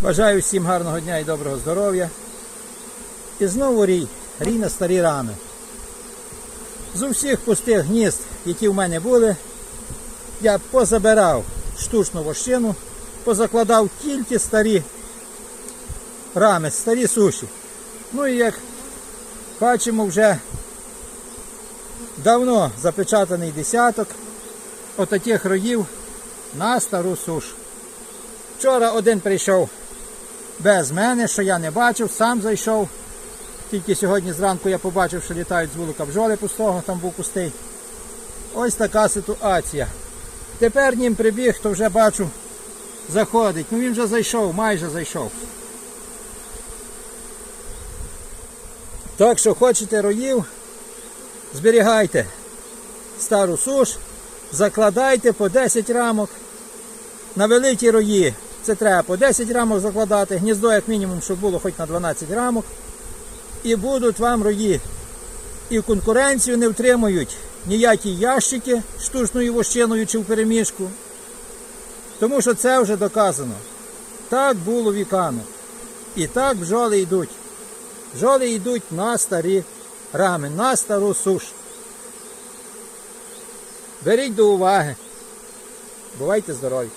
Бажаю всім гарного дня і доброго здоров'я. І знову рій, рій на старі рани. З усіх пустих гнізд, які в мене були, я позабирав штучну вощину, позакладав тільки старі рами, старі суші. Ну і як бачимо, вже давно запечатаний десяток отаких роїв на стару сушу. Вчора один прийшов без мене, що я не бачив, сам зайшов. Тільки сьогодні зранку я побачив, що літають з вулика бджоли пустого, там був пустий. Ось така ситуація. Тепер нім прибіг, то вже бачу, заходить. Ну він вже зайшов, майже зайшов. Так що хочете роїв, зберігайте стару суш, закладайте по 10 рамок. На великі рої це треба по 10 рамок закладати, гніздо як мінімум, щоб було хоч на 12 рамок. І будуть вам рої. І конкуренцію не втримують ніякі ящики штучною вощиною чи в переміжку. Тому що це вже доказано. Так було віками. І так бджоли йдуть. Бджоли йдуть на старі рами, на стару суш. Беріть до уваги. Бувайте здорові!